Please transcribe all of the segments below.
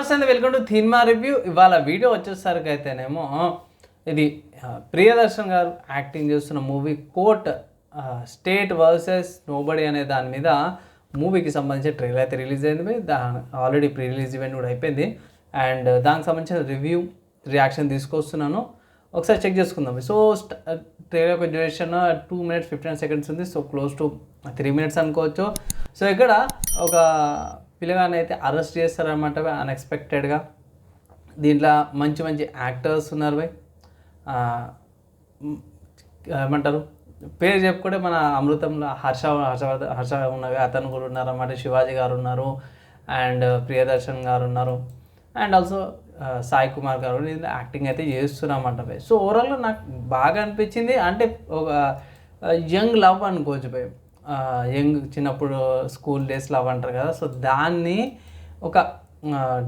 నమస్తే welcome to థిన్మా review. ఇవాళ వీడియో వచ్చేసరికి అయితేనేమో ఇది ప్రియదర్శన్ గారు యాక్టింగ్ చేస్తున్న movie court state versus nobody అనే దాని మీద మూవీకి సంబంధించిన ట్రైలర్ అయితే రిలీజ్ అయింది. దా ఆల్రెడీ ప్రీ రిలీజ్ ఈవెంట్ కూడా అయిపోయింది. అండ్ దానికి సంబంధించిన రివ్యూ రియాక్షన్ తీసుకొస్తున్నాను. ఒకసారి చెక్ చేసుకుందాం. సో ట్రైలర్ యొక్క duration two minutes fifteen seconds ఉంది. So close to three minutes అనుకోవచ్చు. సో ఇక్కడ ఒక పిల్లగాన్ని అయితే అరెస్ట్ చేస్తారనమాట అన్ఎక్స్పెక్టెడ్గా దీంట్లో మంచి మంచి యాక్టర్స్ ఉన్నారు బై ఏమంటారు? పేరు చెప్పుకుంటే మన అమృతంలో హర్ష హర్ష హర్ష ఉన్నవి అతను కూడా ఉన్నారు అన్నమాట శివాజీ గారు ఉన్నారు. అండ్ ప్రియదర్శన్ గారు ఉన్నారు. అండ్ ఆల్సో సాయి కుమార్ గారు దీంట్లో యాక్టింగ్ అయితే చేస్తున్నామంట బై సో ఓవరాల్గా నాకు బాగా అనిపించింది. అంటే ఒక యంగ్ లవ్ అనుకోవచ్చు బై యంగ్ చిన్నప్పుడు స్కూల్ డేస్లో అవంటారు అంటారు కదా సో దాన్ని ఒక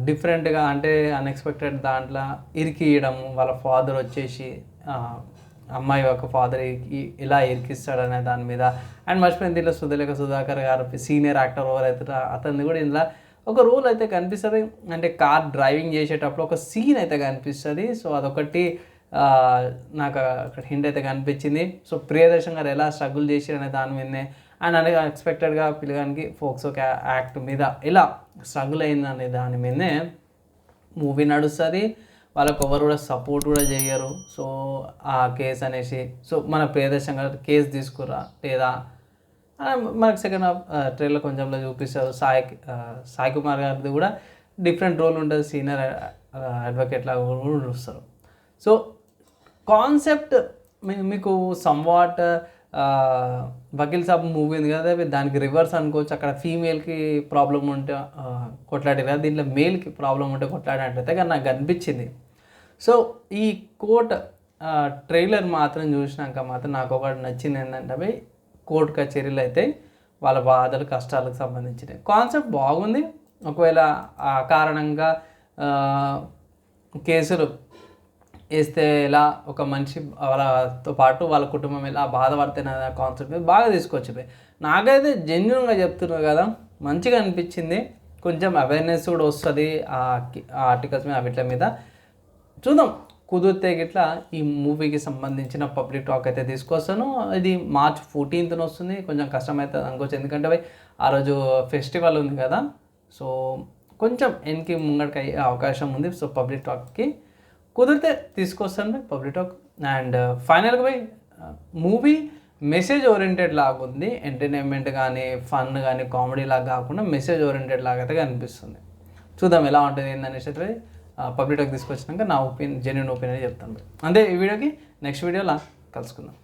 డిఫరెంట్గా అంటే అన్ఎక్స్పెక్టెడ్ దాంట్లో ఇరికియడం వాళ్ళ ఫాదర్ వచ్చేసి అమ్మాయి యొక్క ఫాదర్ ఇలా ఇరికిస్తాడనే దాని మీద. అండ్ మర్చిపోయింది దీంట్లో సుధలేఖ సుధాకర్ గారు సీనియర్ యాక్టర్ ఎవరైతే అతన్ని కూడా ఇందులో ఒక రోల్ అయితే కనిపిస్తుంది. అంటే కార్ డ్రైవింగ్ చేసేటప్పుడు ఒక సీన్ అయితే కనిపిస్తుంది. సో అదొకటి నాకు అక్కడ హింట్ అయితే కనిపించింది. సో ప్రియదర్శన్ గారు ఎలా స్ట్రగుల్ చేసి అనే దాని మీదనే అండ్ అనే అన్ఎక్స్పెక్టెడ్గా పిల్లగానికి ఒక యాక్ట్ మీద ఇలా స్ట్రగుల్ అయిందనే దాని మీదనే మూవీ నడుస్తుంది. వాళ్ళకు ఎవరు కూడా సపోర్ట్ కూడా చేయరు సో ఆ కేసు అనేసి సో మన ప్రియదర్శన్ గారు కేసు తీసుకురా లేదా మనకు సెకండ్ హాఫ్ ట్రైలర్ కొంచెంలో చూపిస్తారు. సాయి సాయి కుమార్ గారిది కూడా డిఫరెంట్ రోల్ ఉంటుంది. సీనియర్ అడ్వకేట్ లాగా కూడా చూస్తారు సో కాన్సెప్ట్ మీకు సమ్వాట్ వకీల్ సాబ్ మూవీ ఉంది కదా దానికి రివర్స్ అనుకోవచ్చు. అక్కడ ఫీమేల్కి ప్రాబ్లం ఉంటే కొట్లాడే కొట్లాడారు కదా దీంట్లో మేల్కి ప్రాబ్లం ఉంటే కొట్లాడినట్టయితే కానీ నాకు అనిపించింది. సో ఈ కోర్ట్ ట్రైలర్ మాత్రం చూసినాక మాత్రం నాకు ఒకటి నచ్చింది ఏంటంటే అవి కోర్టు కచేరీలు అయితే వాళ్ళ బాధలు కష్టాలకు సంబంధించినవి. కాన్సెప్ట్ బాగుంది. ఒకవేళ ఆ కారణంగా కేసులు వేస్తే ఎలా ఒక మనిషి వాళ్ళతో పాటు వాళ్ళ కుటుంబం ఎలా బాధపడితేనే కాన్సెప్ట్ మీద బాగా తీసుకొచ్చిపోయి నాకైతే జెన్యున్గా చెప్తున్నారు కదా మంచిగా అనిపించింది. కొంచెం అవేర్నెస్ కూడా వస్తుంది ఆ ఆర్టికల్స్ మీద వీటి మీద. చూద్దాం కుదిరితే గిట్లా ఈ మూవీకి సంబంధించిన పబ్లిక్ టాక్ అయితే తీసుకొస్తాను. ఇది మార్చ్ ఫోర్టీన్త్న వస్తుంది కొంచెం కష్టమవుతుంది అనుకోవచ్చు. ఎందుకంటే ఆ రోజు ఫెస్టివల్ ఉంది కదా. సో కొంచెం ఎన్కి ముంగడికి అయ్యే అవకాశం ఉంది. సో పబ్లిక్ టాక్కి కుదిరితే తీసుకొస్తాను పబ్లిక్ టాక్. అండ్ uh, ఫైనల్గా పోయి uh, మూవీ మెసేజ్ ఓరియంటెడ్ లాగా ఉంది. ఎంటర్టైన్మెంట్ కానీ ఫన్ కానీ కామెడీ లాగా కాకుండా మెసేజ్ ఓరియంటెడ్ లాగా అయితే కనిపిస్తుంది. చూద్దాం ఎలా ఉంటుంది ఏందనేసి అయితే uh, పబ్లిక్ టాక్ తీసుకొచ్చినాక నా ఒపీనియన్ జెన్యున్ ఒపీనియన్ చెప్తాను. అంతే ఈ వీడియోకి నెక్స్ట్ వీడియోలా కలుసుకుందాం.